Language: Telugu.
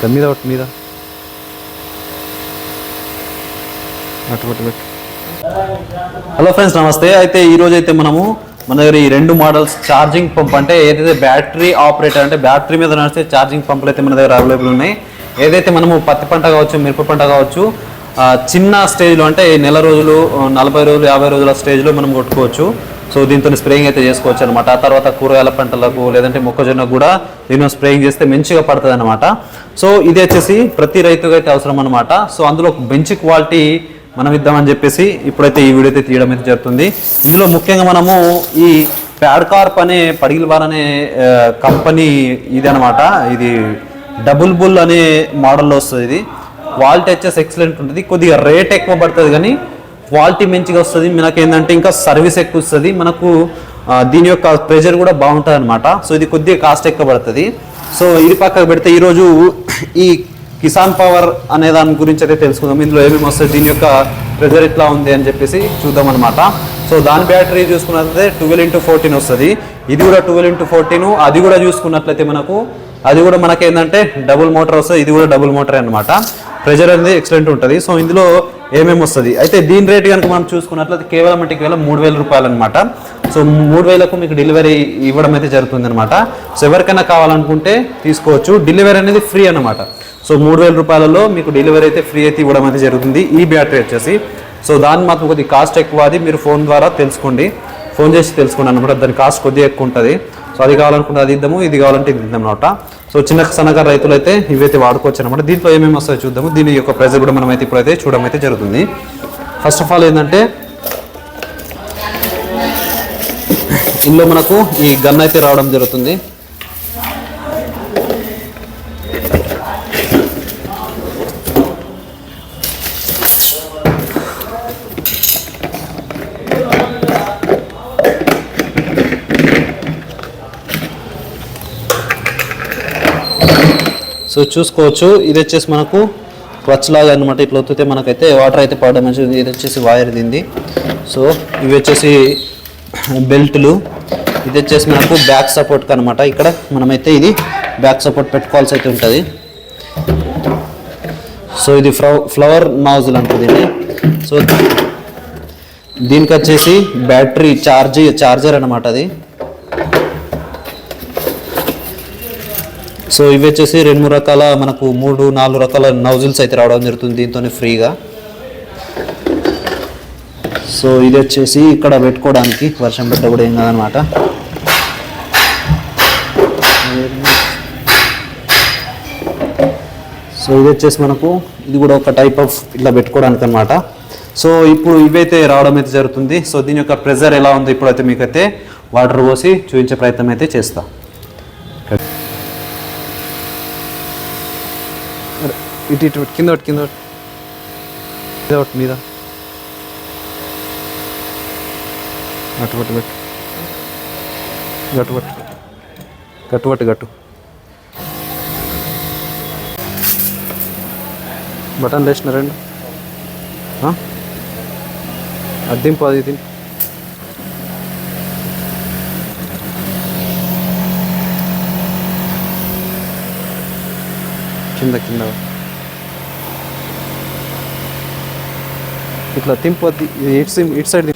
దాని మీద ఒకటి మీద. హలో ఫ్రెండ్స్ నమస్తే. అయితే ఈరోజు అయితే మనము మన దగ్గర ఈ రెండు మోడల్స్ ఛార్జింగ్ పంప్ అంటే ఏదైతే బ్యాటరీ ఆపరేటర్ అంటే బ్యాటరీ మీద నడిస్తే ఛార్జింగ్ పంపులు అయితే మన దగ్గర అవైలబుల్ ఉన్నాయి. ఏదైతే మనము పత్తి పంట కావచ్చు మిరప పంట కావచ్చు చిన్న స్టేజ్లో అంటే నెల రోజులు నలభై రోజులు యాభై రోజుల స్టేజ్లో మనం కొట్టుకోవచ్చు. సో దీంతో స్ప్రేయింగ్ అయితే చేసుకోవచ్చు అనమాట ఆ తర్వాత కూరగాయల పంటలకు లేదంటే మొక్కజొన్న కూడా దీనిలో స్ప్రేయింగ్ చేస్తే మంచిగా పడుతుంది అనమాట సో ఇది వచ్చేసి ప్రతి రైతుగా అయితే అవసరం అనమాట సో అందులో మంచి క్వాలిటీ మనం ఇద్దామని చెప్పేసి ఇప్పుడైతే ఈ వీడియో అయితే తీయడం అయితే జరుగుతుంది. ఇందులో ముఖ్యంగా మనము ఈ ప్యాడ్కార్ప్ అనే పడిగిల్వార్ అనే కంపెనీ ఇది అనమాట ఇది డబుల్ బుల్ అనే మోడల్లో వస్తుంది ఇది. క్వాలిటీ వచ్చేసి ఎక్సలెంట్ ఉంటుంది. కొద్దిగా రేట్ ఎక్కువ పడుతుంది కానీ క్వాలిటీ మంచిగా వస్తుంది. మనకి ఏంటంటే ఇంకా సర్వీస్ ఎక్కువ వస్తుంది. మనకు దీని యొక్క ప్రెజర్ కూడా బాగుంటుంది అనమాట సో ఇది కొద్దిగా కాస్ట్ ఎక్కువ పడుతుంది. సో ఇది పక్కకు పెడితే ఈరోజు ఈ కిసాన్ పవర్ అనే దాని గురించి అయితే తెలుసుకుందాం. ఇందులో ఏమేమి వస్తుంది దీని యొక్క ప్రెజర్ ఎట్లా ఉంది అని చెప్పేసి చూద్దాం అనమాట సో దాని బ్యాటరీ చూసుకున్నట్లయితే ట్వెల్వ్ ఇంటూ ఫోర్టీన్ వస్తుంది. ఇది కూడా ట్వెల్వ్ ఇంటూ ఫోర్టీన్ అది కూడా చూసుకున్నట్లయితే మనకు అది కూడా మనకి ఏంటంటే డబుల్ మోటార్ వస్తుంది. ఇది కూడా డబుల్ మోటార్ అనమాట ప్రెజర్ అనేది ఎక్సలెంట్ ఉంటుంది. సో ఇందులో ఏమేమి వస్తుంది? అయితే దీని రేట్ కనుక మనం చూసుకున్నట్లయితే కేవలం అంటే కేవలం మూడు వేల రూపాయలు అనమాట సో మూడు వేలకు మీకు డెలివరీ ఇవ్వడం అయితే జరుగుతుంది అనమాట సో ఎవరికైనా కావాలనుకుంటే తీసుకోవచ్చు. డెలివరీ అనేది ఫ్రీ అనమాట సో మూడు వేల రూపాయలలో మీకు డెలివరీ అయితే ఫ్రీ అయితే ఇవ్వడం అయితే జరుగుతుంది. ఈ బ్యాటరీ వచ్చేసి. సో దాని మాత్రం కొద్దిగా కాస్ట్ ఎక్కువ అది మీరు ఫోన్ ద్వారా తెలుసుకోండి. ఫోన్ చేసి తెలుసుకోండి అనమాట దాని కాస్ట్ కొద్దిగా ఎక్కువ ఉంటుంది. సో అది కావాలనుకుంటే అది ఇద్దాము ఇది కావాలంటే ఇది ఇద్దాం అనమాట సో చిన్న సన్నకారు రైతులు అయితే ఇవైతే వాడుకోవచ్చు అనమాట దీంట్లో ఏమేమి వస్తాయో చూద్దాము. దీని యొక్క ప్రైస్ కూడా మనం అయితే ఇప్పుడైతే చూడడం అయితే జరుగుతుంది. ఫస్ట్ ఆఫ్ ఆల్ ఏంటంటే ఇందులో మనకు ఈ గన్ అయితే రావడం జరుగుతుంది. సో చూసుకోవచ్చు. ఇది వచ్చేసి మనకు క్లచ్ లాగా అనమాట ఇట్లా ఒత్తితే మనకైతే వాటర్ అయితే పడడం మంచిది ఇది వచ్చేసి వైర్ దింది. సో ఇవి వచ్చేసి బెల్ట్లు. ఇది వచ్చేసి మనకు బ్యాక్ సపోర్ట్ అనమాట ఇక్కడ మనమైతే ఇది బ్యాక్ సపోర్ట్ పెట్టుకోవాల్సి అయితే ఉంటుంది. సో ఇది ఫ్లవర్ నాజుల్ అంటుంది ఇది సో దీనికి వచ్చేసి బ్యాటరీ ఛార్జ్ చార్జర్ అనమాట అది. సో ఇవి వచ్చేసి రెండు మూడు రకాల మనకు మూడు నాలుగు రకాల నౌజిల్స్ అయితే రావడం జరుగుతుంది దీంతోనే ఫ్రీగా. సో ఇది వచ్చేసి ఇక్కడ పెట్టుకోవడానికి వర్షం పెట్ట కూడా ఏం కాదనమాట. సో ఇది వచ్చేసి మనకు ఇది కూడా ఒక టైప్ ఆఫ్ ఇట్లా పెట్టుకోవడానికి అనమాట సో ఇప్పుడు ఇవైతే రావడం అయితే జరుగుతుంది. సో దీని యొక్క ప్రెజర్ ఎలా ఉంది ఇప్పుడైతే మీకైతే వాటర్ పోసి చూపించే ప్రయత్నం అయితే చేస్తాం. ఇటు ఇటు కింద ఒకటి కింద ఒకటి. మీద ఒకటి మీద. గట్టుబట్టు పెట్టు గట్టు పట్టు. గట్టు పట్టు గట్టు. బటన్ వేసిన రెండు. ఆ? అది ఇది కింద కింద. ఇట్లా తింపు అది ఇటు సైడ్ ఇటు సైడ్